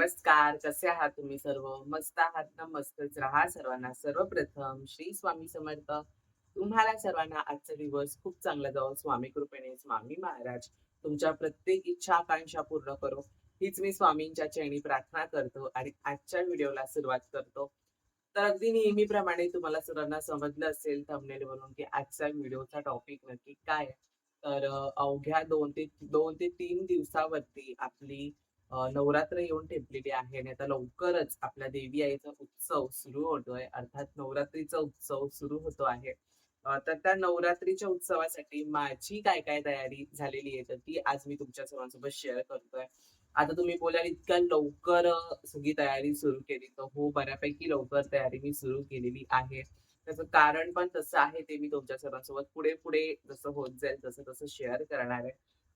नमस्कार कसे आहात तुम्ही सर्व? मस्त आहात ना? मस्तच राहा सर्वांना. सर्वप्रथम श्री स्वामी समर्थ. तुम्हाला सर्वांना आजचा दिवस खूप चांगला जावं. स्वामी कृपेने स्वामी महाराज तुमच्या प्रत्येक इच्छा आकांक्षा पूर्ण करो. हीच मी स्वामींच्या चरणी प्रार्थना करतो आणि आजच्या व्हिडिओला सुरुवात करतो. तर अगदी नेहमीप्रमाणे तुम्हाला सर्वांना समजलं असेल थंबनेल वरून की आजचा व्हिडिओचा टॉपिक नक्की काय तर अवघ्या दोन ते दोन ते तीन दिवसावरती आपली नवरात्र येऊन ठेपलेली आहे. आणि आता लवकरच आपल्या देवी आईचा उत्सव सुरू होतोय. अर्थात नवरात्रीचा उत्सव सुरू होतो आहे. तर त्या नवरात्रीच्या उत्सवासाठी माझी काय काय तयारी झालेली आहे तर ती आज मी तुमच्या सर्वांसोबत शेअर करतोय. आता तुम्ही बोलाल इतक्या लवकर सगळी तयारी सुरू केली. तर हो बऱ्यापैकी लवकर तयारी मी सुरू केलेली आहे. त्याचं कारण पण तसं आहे ते मी तुमच्या सर्वांसोबत पुढे पुढे जसं होत जाईल तसं तसं शेअर करणार आहे.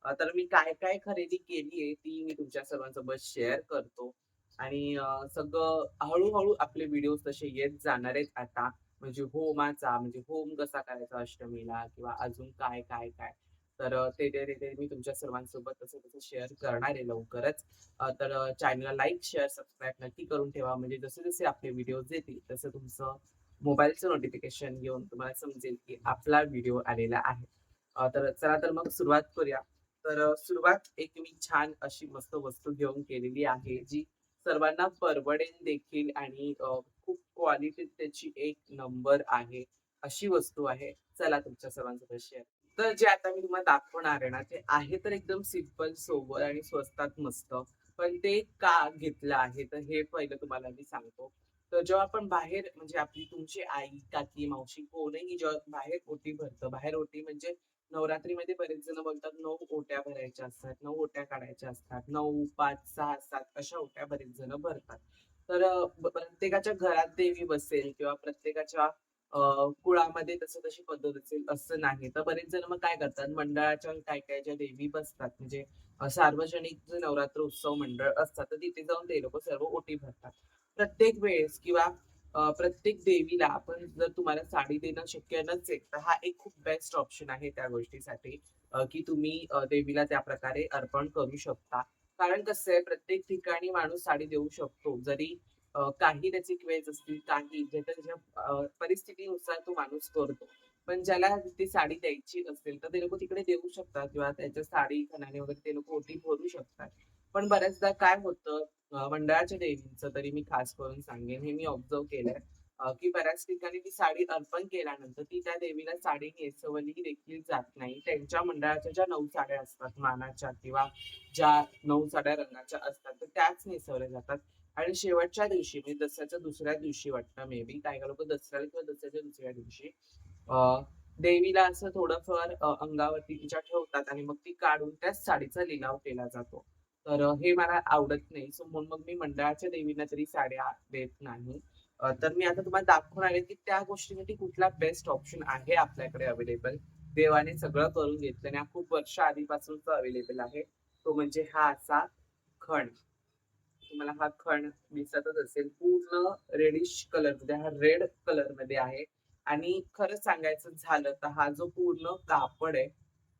तर मी काय काय खरेदी केली आहे ती मी तुमच्या सर्वांसोबत शेअर करतो. आणि सगळं हळूहळू आपले व्हिडिओ तसे येत जाणार आहेत आता. म्हणजे होमाचा म्हणजे होम कसा करायचा अष्टमीला किंवा अजून काय काय काय. तर ते ते ते- मी तुमच्या सर्वांसोबत तसं तसं शेअर करणार आहे लवकरच. तर चॅनलला लाईक शेअर सबस्क्राईब नक्की करून ठेवा. म्हणजे जसे जसे आपले व्हिडिओज येतील तसं तुमचं मोबाईलचं नोटिफिकेशन घेऊन तुम्हाला समजेल की आपला व्हिडिओ आलेला आहे. तर चला तर मग सुरुवात करूया. तर सुरुवात एक मी छान अशी मस्त वस्तू घेऊन केलेली आहे जी सर्वांना परवडेल देखील आणि खूप क्वालिटी त्याची एक नंबर आहे अशी वस्तू आहे. चला तुमच्या सर्वांसोबत शेअर तर जे आता मी तुम्हाला दाखवणार आहे ना ते आहे तर एकदम सिंपल सोबर आणि स्वस्तात मस्त. पण ते का घेतलं आहे? तर हे पहिलं तुम्हाला मी सांगतो. तर जेव्हा आपण बाहेर म्हणजे आपली तुमची आई काकी मावशी कोणीही जेव्हा बाहेर ओटी भरतं बाहेर ओटी म्हणजे नवरात्रीमध्ये बरेच जण बोलतात नऊ ओट्या भरायच्या असतात नऊ ओट्या काढायच्या असतात नऊ पाच सहा सात अशा ओट्या बरेच जण भरतात. तर प्रत्येकाच्या घरात देवी बसेल किंवा प्रत्येकाच्या कुळामध्ये तसं तशी पद्धत असेल असं नाही. तर बरेच जण मग काय करतात मंडळाच्या काय काय ज्या देवी बसतात म्हणजे सार्वजनिक जे नवरात्र उत्सव मंडळ असतात तर तिथे जाऊन ते लोक सर्व ओटी भरतात. प्रत्येक वेळेस किंवा प्रत्येक देवीला आपण जर तुम्हाला साडी देणं शक्य नसेल तर हा एक खूप बेस्ट ऑप्शन आहे त्या गोष्टीसाठी की तुम्ही देवीला त्या प्रकारे अर्पण करू शकता. कारण कसं आहे प्रत्येक ठिकाणी माणूस साडी देऊ शकतो. जरी काही त्याची क्वेज असतील काही ज्याच्या त्याच्या परिस्थितीनुसार तो माणूस करतो. पण ज्याला ती साडी द्यायची असेल तर ते लोक तिकडे देऊ शकतात किंवा त्याच्या साडी खणाने वगैरे ते लोक ओटी भरू शकतात. पण बऱ्याचदा काय होतं मंडळाच्या देवींचं तरी मी खास करून सांगेन. हे मी ऑब्झर्व केलंय. की बऱ्याच ठिकाणी ती साडी अर्पण केल्यानंतर ती त्या देवीला साडी नेसवली देखील जात नाही. त्यांच्या मंडळाच्या ज्या नऊ साड्या असतात मानाच्या किंवा ज्या नऊ साड्या रंगाच्या असतात तर त्याच नेसवल्या जातात. आणि शेवटच्या दिवशी म्हणजे दसऱ्याच्या दुसऱ्या दिवशी वाटतं मे बी काही लोक दसऱ्याला किंवा दसऱ्याच्या दुसऱ्या दिवशी देवीला असं थोडंफार अंगावरती तिच्या ठेवतात आणि मग ती काढून त्याच साडीचा लिलाव केला जातो. तर हे मला आवडत नाही. सो म्हणून मग मी मंडळाच्या देवींना तरी साड्या देत नाही. तर मी आता तुम्हाला दाखवून आले की त्या गोष्टीसाठी कुठला बेस्ट ऑप्शन आहे आपल्याकडे अवेलेबल देवाने सगळं करून घेतलं आणि हा खूप वर्ष आधीपासूनचा अवेलेबल आहे. तो म्हणजे हा असा खण. तुम्हाला हा खण दिसतच असेल. पूर्ण रेडिश कलरमध्ये हा रेड कलरमध्ये आहे. आणि खरंच सांगायचं झालं तर हा जो पूर्ण कापड आहे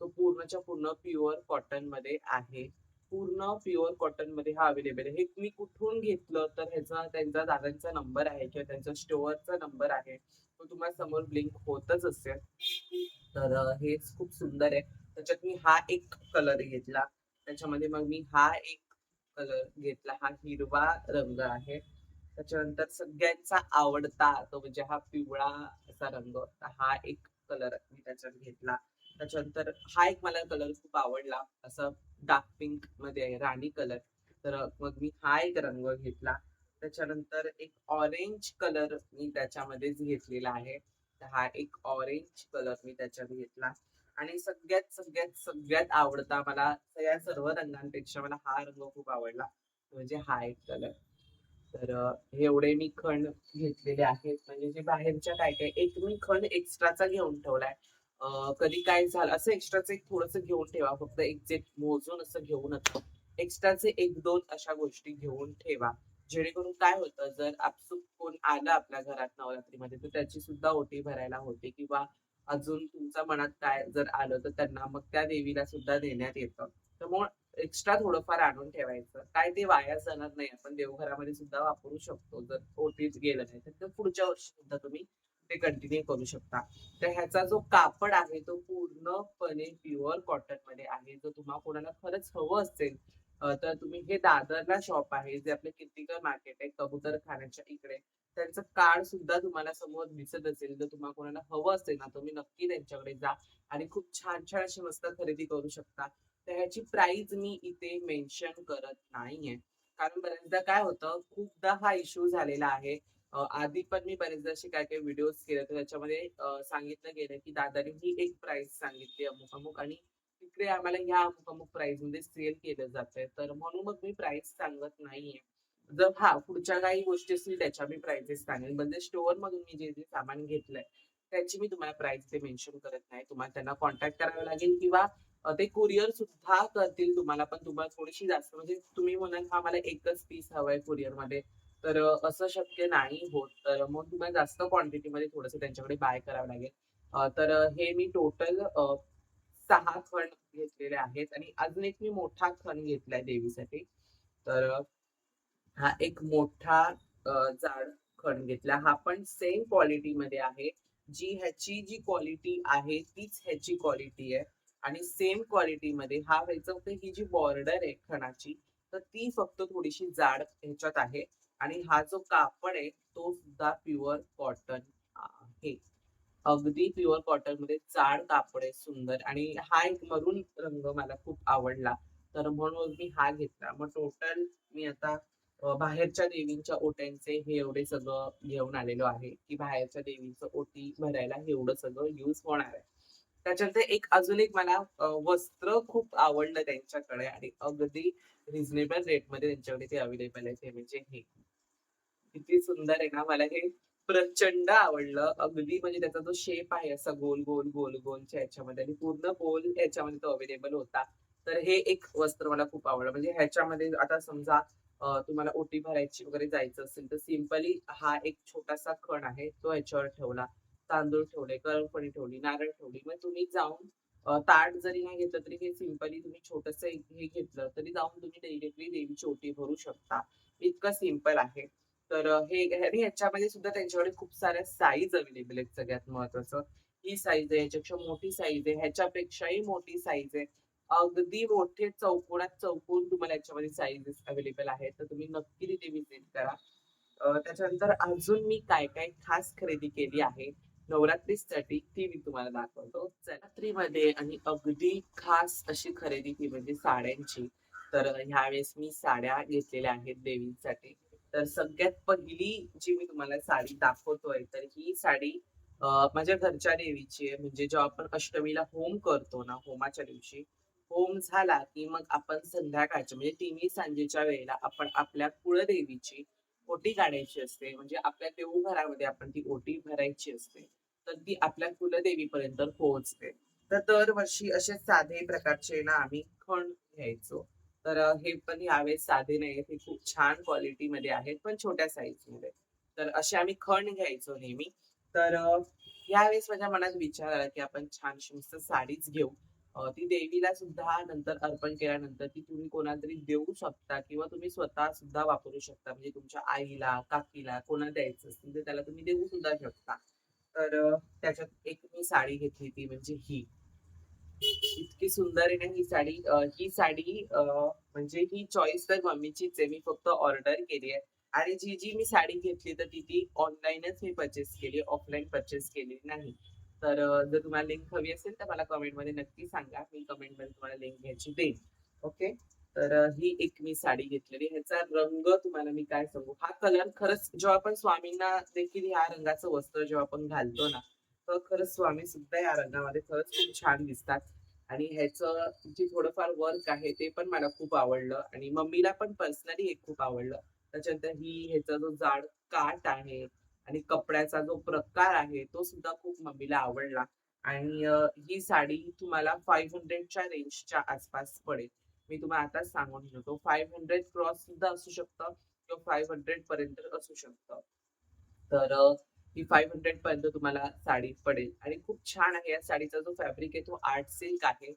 तो पूर्णच्या पूर्ण प्युअर कॉटनमध्ये आहे. पूर्ण प्युअर कॉटनमध्ये हा अवेलेबल आहे. हे मी कुठून घेतलं तर ह्याचा त्यांचा दादांचा नंबर आहे किंवा त्यांचा स्टोअरचा नंबर आहे. तो तुम्हाला समोर ब्लिंक होतच असेल. तर हे खूप सुंदर आहे. त्याच्यात मी हा एक कलर घेतला. त्याच्यामध्ये मग मी हा एक कलर घेतला. हा हिरवा रंग आहे. त्याच्यानंतर सगळ्यांचा आवडता तो म्हणजे हा पिवळा असा रंग हा एक कलर मी त्याच्यात घेतला. त्याच्यानंतर हा एक मला कलर खूप आवडला. असं डार्क पिंकमध्ये आहे राणी कलर. तर मग मी हा एक रंग घेतला. त्याच्यानंतर एक ऑरेंज कलर मी त्याच्यामध्येच घेतलेला आहे. तर हा एक ऑरेंज कलर मी त्याच्यात घेतला. आणि सगळ्यात सगळ्यात सगळ्यात आवडता मला या सर्व रंगांपेक्षा मला हा रंग खूप आवडला. म्हणजे हा एक कलर. तर हे एवढे मी खण घेतलेले आहेत. म्हणजे जे बाहेरच्या काय काय एक मी खण एक्स्ट्राचा घेऊन ठेवलाय. कधी काय झालं असं एक्स्ट्राचं एक थोडस घेऊन ठेवा फक्त एक्झॅक्ट मोजून असं घेऊ नका एक्स्ट्राचे एक दोन अशा गोष्टी घेऊन ठेवा जेणेकरून काय होतं जर आपसुक कोण आलं आपल्या घरात नवरात्रीमध्ये तर त्याची सुद्धा ओटी भरायला होते किंवा अजून तुमच्या मनात काय जर आलं तर त्यांना मग त्या देवीला सुद्धा देण्यात येतं तर मग एक्स्ट्रा थोडंफार आणून ठेवायचं. काय ते वाया जाणार नाही. आपण देवघरामध्ये सुद्धा वापरू शकतो. जर ओटीच गेलं नाही तर पुढच्या वर्षी सुद्धा तुम्ही ते कंटिन्यू करू शकता. तर ह्याचा जो कापड आहे तो पूर्णपणे प्युअर कॉटनमध्ये आहे. जर तुम्हाला कोणाला खरंच हवं असेल तर तुम्ही हे दादरला शॉप आहे जे आपले किर्तीकर मार्केट आहे कबूतरखान्याच्या इकडे. त्यांचं कार्ड सुद्धा तुम्हाला समोर दिसत असेल. जर तुम्हाला कोणाला हवं असेल ना, तुम्ही नक्की त्यांच्याकडे जा आणि खूप छान-छान अशी मस्त खरेदी करू शकता. तर ह्याची प्राइस मी इथे मेन्शन करत नाहीये. कारण बऱ्याचदा काय होतं, खूपदा हा इश्यू झालेला आहे. आधी पण मी बरेचदा असे काय काही व्हिडिओज केले, तर त्याच्यामध्ये सांगितलं गेलं, की दादाने ही एक प्राइस सांगितली अमुक-अमुक आणि तिकडे आम्हाला ह्या अमुक-अमुक प्राइसमध्ये सेल केलं जातंय. तर म्हणून मग मी प्राइस सांगत नाहीये. जर हा पुढच्या काही गोष्टी असतील त्याच्या मी प्राइसेस सांगेन. म्हणजे स्टोअरमधून मी जे-जे सामान घेतलंय, त्याची मी तुम्हाला प्राइस ते मेन्शन करत नाही. तुम्हाला त्यांना कॉन्टॅक्ट करावं लागेल किंवा ते कुरिअर सुद्धा करतील तुम्हाला. पण तुम्हाला थोडीशी जास्त म्हणजे तुम्ही म्हणाल, हा मला एकच पीस कुरिअरमध्ये तर असं शक्य नाही होत. तर मग तुम्हाला जास्त क्वांटिटीमध्ये थोडंसं त्यांच्याकडे बाय करावं लागेल. तर हे मी टोटल सहा खण घेतलेले आहेत आणि अजून एक मी मोठा खण घेतलाय देवीसाठी. तर हा एक मोठा जाड खण घेतला. हा पण सेम क्वालिटीमध्ये आहे. जी ह्याची जी क्वालिटी आहे तीच ह्याची क्वालिटी आहे आणि सेम क्वालिटीमध्ये हा व्हायचं ही जी बॉर्डर आहे खणाची, तर ती फक्त थोडीशी जाड ह्याच्यात आहे आणि हा जो कापड आहे तो सुद्धा प्युअर कॉटन आहे. अगदी प्युअर कॉटनमध्ये जाड कापड आहे सुंदर आणि हा एक मरून रंग मला खूप आवडला. तर म्हणून मी हा घेतला. मग टोटल मी आता बाहेरच्या देवींच्या ओट्यांचे हे एवढे सगळं घेऊन आलेलो आहे, की बाहेरच्या देवींचं ओटी भरायला हे एवढं सगळं यूज होणार आहे. त्याच्यानंतर एक अजून एक मला वस्त्र खूप आवडलं त्यांच्याकडे आणि अगदी रिझनेबल रेटमध्ये त्यांच्याकडे ते अवेलेबल आहे ते म्हणजे हे. किती सुंदर आहे ना, मला हे प्रचंड आवडलं. अगदी म्हणजे त्याचा जो शेप आहे असा गोल, गोल, गोल, गोलच्या याच्यामध्ये आणि पूर्ण गोल ह्याच्यामध्ये तो अवेलेबल होता. तर हे एक वस्त्र मला खूप आवडलं. म्हणजे ह्याच्यामध्ये आता समजा तुम्हाला ओटी भरायची वगैरे जायचं असेल, तर सिंपली हा एक छोटासा खण आहे, तो ह्याच्यावर ठेवला. तांदूळ ठेवले, गरम ठेवली, नारळ ठेवली. मग तुम्ही जाऊन ताट जरी नाही घेतलं, तरी हे सिंपली तुम्ही छोटस हे घेतलं, तरी जाऊन तुम्ही डायरेक्टली देवीची ओटी भरू शकता. इतकं सिंपल आहे. तर हे याच्यामध्ये ह्याच्यामध्ये सुद्धा त्यांच्याकडे खूप साऱ्या साईज अवेलेबल आहेत सगळ्यात महत्वाचं ही साईज आहे, याच्यापेक्षा मोठी साईज आहे, ह्याच्यापेक्षाही मोठी साईज आहे. अगदी मोठे चौकोनात चौकोन तुम्हाला याच्यामध्ये साईजेस अवेलेबल आहेत. तर तुम्ही नक्की तिथे विजिट करा. त्याच्यानंतर अजून मी काय-काय खास खरेदी केली आहे नवरात्रीसाठी ती मी तुम्हाला दाखवतो. नवरात्रीमध्ये आणि अगदी खास अशी खरेदी ती म्हणजे साड्यांची. तर ह्यावेळेस मी साड्या घेतलेल्या आहेत देवींसाठी. तर सगळ्यात पहिली जी मी तुम्हाला साडी दाखवतोय, तर ही साडी माझ्या घरच्या देवीची आहे. म्हणजे जेव्हा आपण अष्टमीला होम करतो ना, होमाच्या दिवशी, होम झाला की मग आपण संध्याकाळच्या म्हणजे तिन्ही सांजेच्या वेळेला आपण आपल्या कुळदेवीची ओटी काढायची असते. म्हणजे आपल्या देवघरामध्ये आपण ती ओटी भरायची असते. तर ती आपल्या कुलदेवीपर्यंत पोहोचते. तर दरवर्षी असे साधे प्रकारचे ना आम्ही खण घ्यायचो. तर हे पण यावेळेस साधे नाहीयेत. हे खूप छान क्वालिटीमध्ये आहेत, पण छोट्या साइजमध्ये. तर असे आम्ही खण घ्यायचो नेहमी. तर यावेळेस माझ्या मनात विचार आला, की आपण छान मस्त साडीच घेऊ. ती देवीला सुद्धा नंतर अर्पण केल्यानंतर ती तुम्ही कोणाला तरी देऊ शकता किंवा तुम्ही स्वतः सुद्धा वापरू शकता. म्हणजे तुमच्या आईला, काकीला कोणाला द्यायचं असेल, तर त्याला तुम्ही देऊ सुद्धा शकता. तर त्याच्यात एक मी साडी घेतली ती म्हणजे ही. इतकी सुंदर आहे ना ही साडी. ही साडी म्हणजे ही चॉईस तर मम्मीचीच आहे. मी फक्त ऑर्डर केली आहे आणि जी, जी मी साडी घेतली तर ती, ती ऑनलाईनच मी पर्चेस केली ऑफलाईन पर्चेस केली नाही. तर जर तुम्हाला लिंक हवी असेल तर मला कमेंटमध्ये नक्की सांगा. मी कमेंटमध्ये तुम्हाला लिंक घ्यायची देईन. ओके. तर ही एक मी साडी घेतलेली. ह्याचा रंग तुम्हाला मी काय सांगू, हा कलर खरंच जेव्हा आपण स्वामींना देखील ह्या रंगाचं वस्त्र जेव्हा आपण घालतो ना, तर खरंच स्वामी सुद्धा या रंगामध्ये खरंच खूप छान दिसतात. आणि ह्याचं जे थोडंफार वर्क आहे ते पण मला खूप आवडलं आणि मम्मीला पण पर्सनली हे खूप आवडलं. त्याच्यानंतर ही ह्याचा जो जाड काठ आहे आणि कपड्याचा जो प्रकार आहे तो सुद्धा खूप मम्मीला आवडला आणि ही साडी तुम्हाला 500च्या रेंजच्या आसपास पडेल. मी तुम्हाला आता सांगून ठेवतो 500 क्रॉस सुद्धा असू शकतं किंवा 500 पर्यंत असू शकतं. तर अ, ही 500 पर्यंत तुम्हाला साडी पडेल आणि खूप छान आहे. या साडीचा जो फॅब्रिक आहे तो आर्ट सिल्क आहे.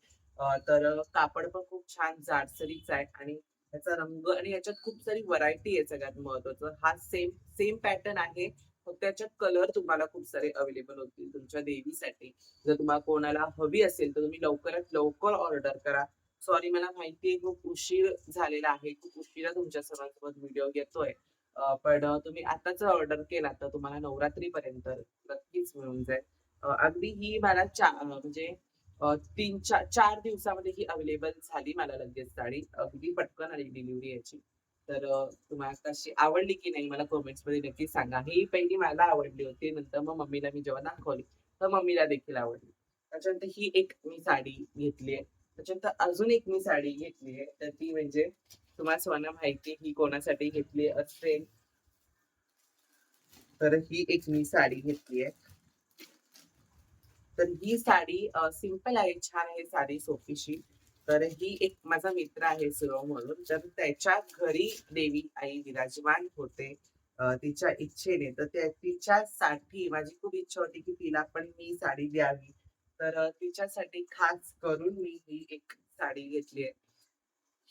तर कापड पण खूप छान जाडसरीच आहे आणि त्याचा रंग आणि याच्यात खूप सारी व्हरायटी आहे सगळ्यात महत्वाचं. हा सेम सेम पॅटर्न आहे. फक्त त्याच्यात कलर तुम्हाला खूप सारे अवेलेबल होतील तुमच्या देवीसाठी. जर तुम्हाला कोणाला हवी असेल तर तुम्ही लवकरात लवकर ऑर्डर करा. सॉरी मला माहिती आहे खूप उशीर झालेला आहे. खूप उशिरा तुमच्या सर्वांसोबत व्हिडिओ घेतोय पण तुम्ही आताच ऑर्डर केला तर तुम्हाला नवरात्रीपर्यंत नक्कीच मिळून जाईल. अगदी ही मला म्हणजे तीन चार चार दिवसामध्ये ही अवेलेबल झाली मला लगेच साडी. अगदी पटकन आली डिलिव्हरी याची. तर तुम्हाला कशी आवडली की नाही मला कमेंट्समध्ये नक्की सांगा. ही पहिली मला आवडली होती. नंतर मग मम्मीला मी जेव्हा दाखवली, तर मम्मीला देखील आवडली. त्याच्यानंतर ही एक मी साडी घेतली आहे. त्याच्यानंतर अजून एक मी साडी घेतली आहे. तर ती म्हणजे तुम्हाला सर्वांना माहिती ही कोणासाठी घेतली असेल तर ही एक मी साडी घेतली आहे. तर ही साडी सिंपल आहे, छान आहे साडी सोपीशी. तर ही एक माझा मित्र आहे सुरव म्हणून. तर त्याच्या घरी देवी आई विराजमान होते तिच्या इच्छेने. तर तिच्यासाठी माझी खूप इच्छा होती की तिला पण मी साडी द्यावी. तर तिच्यासाठी खास करून मी ही एक साडी घेतली आहे.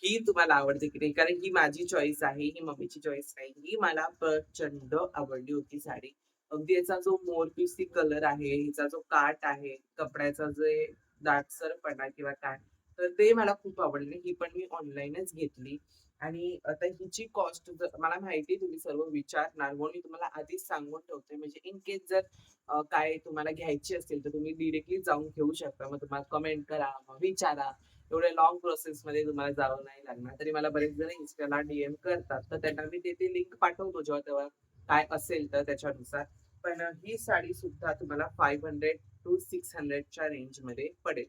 ही तुम्हाला आवडते की नाही? कारण ही माझी चॉईस आहे, ही मम्मीची चॉईस नाही. ही मला प्रचंड आवडली होती साडी. अगदी याचा जो मोरपिसी कलर आहे, हिचा जो काठ आहे, कपड्याचा जे दाटसरपणा किंवा काय, तर ते मला खूप आवडले. ही पण मी ऑनलाईनच घेतली आणि आता हिची कॉस्ट जर मला माहिती आहे तुम्ही सर्व विचारणार म्हणून मी तुम्हाला आधीच सांगून ठेवते. म्हणजे इन केस जर काय तुम्हाला घ्यायची असेल, तर तुम्ही डिरेक्टली जाऊन घेऊ शकता. मग तुम्हाला कमेंट करा, मग विचारा. एवढ्या प्रोसेस मध्ये तुम्हाला जावं नाही लागणार. तरी मला बरेच जण इंस्टाला डीएम करतात. तर त्यांना मी ते लिंक पाठवतो जेव्हा तेव्हा काय असेल तर त्याच्यानुसार. पण ही साडी सुद्धा तुम्हाला 500-600 च्या रेंजमध्ये पडेल.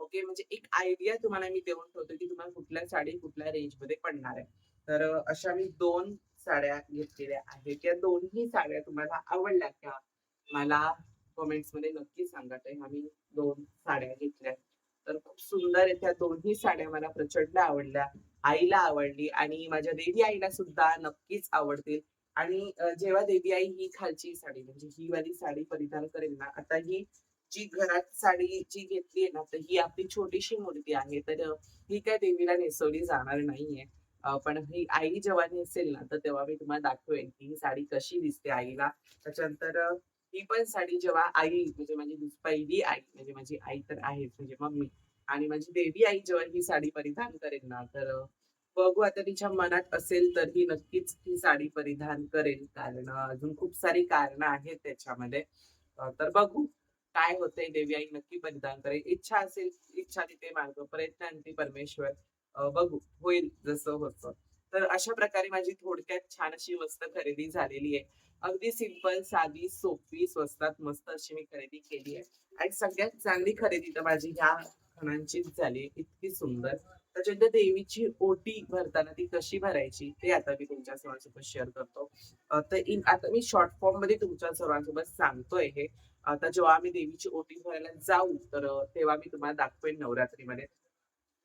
ओके. म्हणजे एक आयडिया तुम्हाला मी देऊन ठेवतो, की तुम्हाला कुठल्या साडी कुठल्या रेंजमध्ये पडणार आहे. तर अशा मी दोन साड्या घेतलेल्या आहेत. या दोन्ही साड्या तुम्हाला आवडल्या का? मला कमेंट्समध्ये नक्की सांगा. तर ह्या मी 2 साड्या घेतल्या तर खूप सुंदर आहेत त्या दोन्ही साड्या मला प्रचंड आवडल्या. आईला आवडली आणि माझ्या देवी आईला सुद्धा नक्कीच आवडतील. आणि जेव्हा देवी आई ही खालची साडी म्हणजे ही वाली साडी परिधान करेल ना, आता ही जी घरात साडी जी घेतली आहे ना, तर ही आपली छोटीशी मूर्ती आहे. तर ही काय देवीला नेसवली जाणार नाहीये. पण ही आई जेव्हा नेसेल ना, तर तेव्हा मी तुम्हाला दाखवेन, की ही साडी कशी दिसते आईला. त्याच्यानंतर ही पण साडी जेव्हा आई म्हणजे माझी पहिली आई म्हणजे माझी आई तर आहेच म्हणजे मम्मी आणि माझी देवी आई जेव्हा ही साडी परिधान करेल ना, तर बघू आता तिच्या मनात असेल तर ही नक्कीच ही साडी परिधान करेल. कारण अजून खूप सारी कारण आहेत त्याच्यामध्ये. तर बघू काय होतंय. देवी आई नक्की परिधान करेल. इच्छा असेल, इच्छा तिथे मार्ग, प्रयत्नांती परमेश्वर. बघू होईल जसं होतं. तर अशा प्रकारे माझी थोडक्यात छान अशी मस्त खरेदी झालेली आहे. अगदी सिंपल, साधी, सोपी, स्वस्तात मस्त अशी मी खरेदी केली आहे. आणि सगळ्यात चांगली खरेदी तर माझी ह्या खणांचीच झाली. इतकी सुंदर. त्याच्यानंतर देवीची ओटी भरताना ती कशी भरायची ते आता मी तुमच्या सर्वांसोबत शेअर करतो. तर इन आता मी शॉर्ट फॉर्ममध्ये तुमच्या सर्वांसोबत सांगतोय हे. आता जेव्हा आम्ही देवीची ओटी भरायला जाऊ, तर तेव्हा मी तुम्हाला दाखवेन नवरात्रीमध्ये.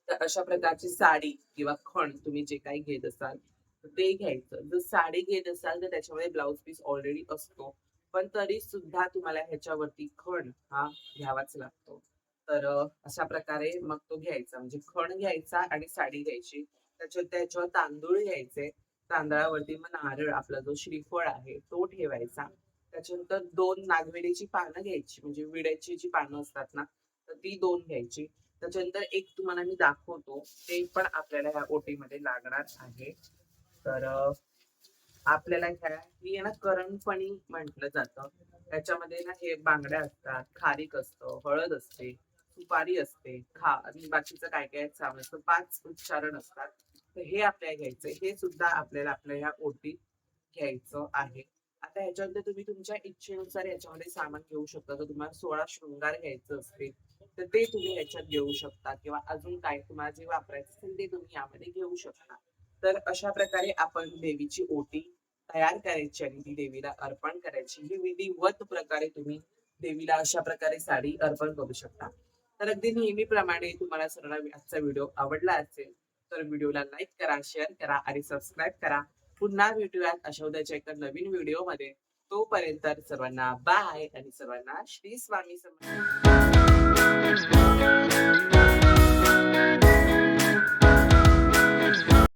तर अशा प्रकारची साडी किंवा खण तुम्ही जे काही घेत असाल, ते घ्यायचं. जर साडी घेत असाल, तर त्याच्यामध्ये ब्लाउज पीस ऑलरेडी असतो. पण तरी सुद्धा तुम्हाला ह्याच्यावरती खण हा घ्यावाच लागतो. तर अशा प्रकारे मग तो घ्यायचा. म्हणजे खण घ्यायचा आणि साडी घ्यायची. त्याच्यात त्याच्यावर तांदूळ घ्यायचे. तांदळावरती मग नारळ आपला जो श्रीफळ आहे तो ठेवायचा. त्याच्यानंतर दोन नागवेलीची पानं घ्यायची. म्हणजे विड्याची जी पानं असतात ना, तर ती दोन घ्यायची. त्याच्यानंतर एक तुम्हाला मी दाखवतो. ते पण आपल्याला ह्या ओटीमध्ये लागणार आहे. तर आपल्याला ह्या ही ना करणपणी म्हटलं जातं. त्याच्यामध्ये ना हे बांगड्या असतात, खारीक असतं, हळद असते, सुपारी असते, खा आणि बाकीचं काय-काय सामान असतं. पाच उच्चारण असतात. तर हे आपल्याला घ्यायचं हे सुद्धा आपल्याला आपल्या ह्या ओटीत घ्यायचं आहे. आता ह्याच्यानंतर तुम्ही तुमच्या इच्छेनुसार याच्यामध्ये सामान घेऊ शकता. तर तुम्हाला 16 शृंगार घ्यायचं असेल, तर ते तुम्ही याच्यात घेऊ शकता किंवा अजून काय तुम्हाला जे वापरायचं असेल ते तुम्ही यामध्ये घेऊ शकता. तर अशा प्रकारे आपण देवीची ओटी तयार करायची आणि ती देवीला अर्पण करायची. ही विधिवत प्रकारे तुम्ही देवीला अशा प्रकारे साडी अर्पण करू शकता. तर अगदी नेहमीप्रमाणे तुम्हाला सर्वांना आजचा व्हिडिओ आवडला असेल, तर व्हिडिओला लाईक करा, शेअर करा आणि सबस्क्राईब करा. पुन्हा भेटूयात अशा उद्याच्या एका नवीन व्हिडिओमध्ये. तोपर्यंत सर्वांना बाय आणि सर्वांना श्री स्वामी समर्थ. Thank you.